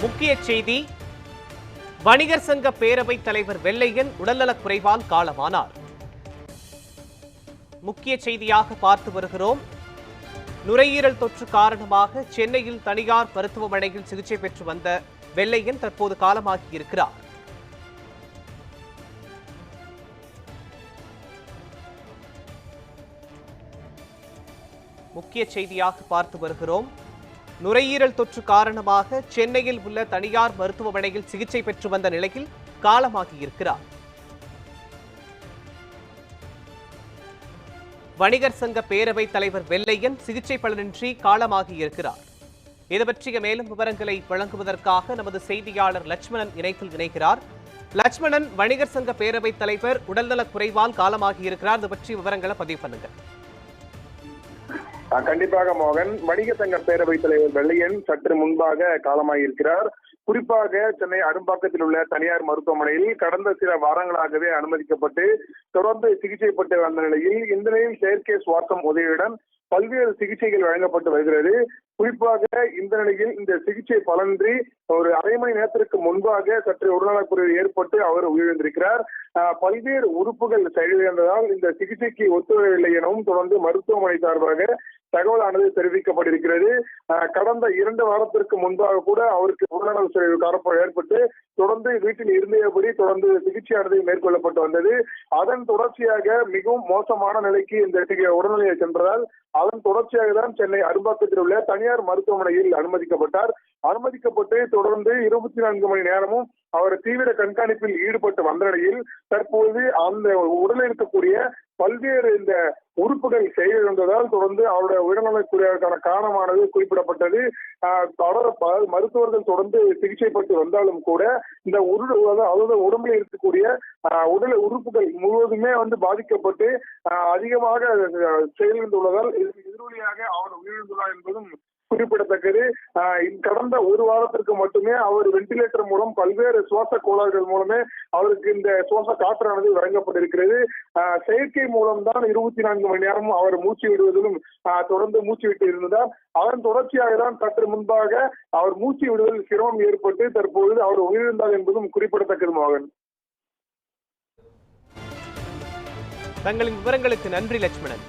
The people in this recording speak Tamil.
முக்கிய செய்தி வணிகர் சங்க பேரவைத் தலைவர் வெள்ளையன் உடல்நலக் குறைவால் காலமானார். முக்கிய செய்தியாக பார்த்து வருகிறோம். நுரையீரல் தொற்று காரணமாக சென்னையில் தனியார் மருத்துவமனையில் சிகிச்சை பெற்று வந்த வெள்ளையன் தற்போது காலமாகி இருக்கிறார். முக்கிய செய்தியாக பார்த்து வருகிறோம். நுரையீரல் தொற்று காரணமாக சென்னையில் உள்ள தனியார் மருத்துவமனையில் சிகிச்சை பெற்று வந்த நிலையில் காலமாகி இருக்கிறார். வணிகர் சங்க பேரவைத் தலைவர் வெள்ளையன் சிகிச்சை பலனின்றி காலமாகி இருக்கிறார். இது பற்றிய மேலும் விவரங்களை வழங்குவதற்காக நமது செய்தியாளர் லட்சுமணன் இணைப்பில் இணைகிறார். லட்சுமணன் வணிகர் சங்க பேரவைத் தலைவர் உடல்நலக் குறைவால் காலமாகி இருக்கிறார். இது பற்றி விவரங்களை பதிவு பண்ணுங்கள். கண்டிப்பாக மோகன். வணிக சங்க பேரவைத் தலைவர் வெள்ளையன் சற்று முன்பாக காலமாயிருக்கிறார். குறிப்பாக சென்னை அரும்பாக்கத்தில் உள்ள தனியார் மருத்துவமனையில் கடந்த சில வாரங்களாகவே அனுமதிக்கப்பட்டு தொடர்ந்து சிகிச்சை பெற்று வந்த நிலையில் இந்த நிலையில் செயற்கை சுவாசம் உதவியுடன் பல்வேறு சிகிச்சைகள் வழங்கப்பட்டு வருகிறது. குறிப்பாக இந்த நிலையில் இந்த சிகிச்சை பலன்றி ஒரு அரை மணி நேரத்திற்கு முன்பாக சற்று உடல்நலக்குறைவு ஏற்பட்டு அவர் உயிரிழந்திருக்கிறார். ஆஹ் பல்வேறு உறுப்புகள் செயலிழந்ததால் இந்த சிகிச்சைக்கு ஒத்துழைவில்லை எனவும் தொடர்ந்து மருத்துவமனை சார்பாக தகவலானது தெரிவிக்கப்பட்டிருக்கிறது. கடந்த இரண்டு வாரத்திற்கு முன்பாக கூட அவருக்கு உடல்நல சரிவு காரணம் ஏற்பட்டு தொடர்ந்து வீட்டில் இருந்தபடி தொடர்ந்து சிகிச்சையானது மேற்கொள்ளப்பட்டு வந்தது. அதன் தொடர்ச்சியாக மிகவும் மோசமான நிலைக்கு இந்த உடல்நிலையை சென்றதால் அதன் தொடர்ச்சியாக தான் சென்னை அரும்பாக்கத்தில் உள்ள தனியார் மருத்துவமனையில் அனுமதிக்கப்பட்டார். அனுமதிக்கப்பட்டு தொடர்ந்து இருபத்தி நான்கு மணி நேரமும் அவர் தீவிர கண்காணிப்பில் ஈடுபட்டு வந்த நிலையில் தற்போது அந்த உடலில் இருக்கக்கூடிய பல்வேறு இந்த உறுப்புகள் செயலிழந்ததால் தொடர்ந்து அவருடைய உடல்நலக்குறைவுக்கான காரணமானது குறிப்பிடப்பட்டது. ஆஹ் தொடர் ப- மருத்துவர்கள் தொடர்ந்து சிகிச்சை பெற்று வந்தாலும் கூட இந்த உரு அதாவது உடம்பில் இருக்கக்கூடிய ஆஹ் உடல் உறுப்புகள் முழுவதுமே வந்து பாதிக்கப்பட்டு ஆஹ் அதிகமாக செயலிழந்துள்ளதால் எதிரொலியாக அவர் உயிரிழந்துள்ளார் என்பதும் குறிப்பிடத்தக்கது. கடந்த ஒரு வாரத்திற்கு மட்டுமே அவர் வென்டிலேட்டர் மூலம் பல்வேறு சுவாச கோளாறுகள் மூலமே அவருக்கு இந்த சுவாச காற்றானது வழங்கப்பட்டிருக்கிறது. ஆஹ் செயற்கை மூலம்தான் இருபத்தி நான்கு மணி நேரமும் அவர் மூச்சு விடுவதிலும் தொடர்ந்து மூச்சு விட்டு இருந்ததால் அதன் தொடர்ச்சியாக தான் சற்று முன்பாக அவர் மூச்சு விடுவதில் சிரமம் ஏற்பட்டு தற்பொழுது அவர் உயிரிழந்தார் என்பதும் குறிப்பிடத்தக்கது மோகன் தங்களின் விவரங்களுக்கு நன்றி லட்சுமணன்.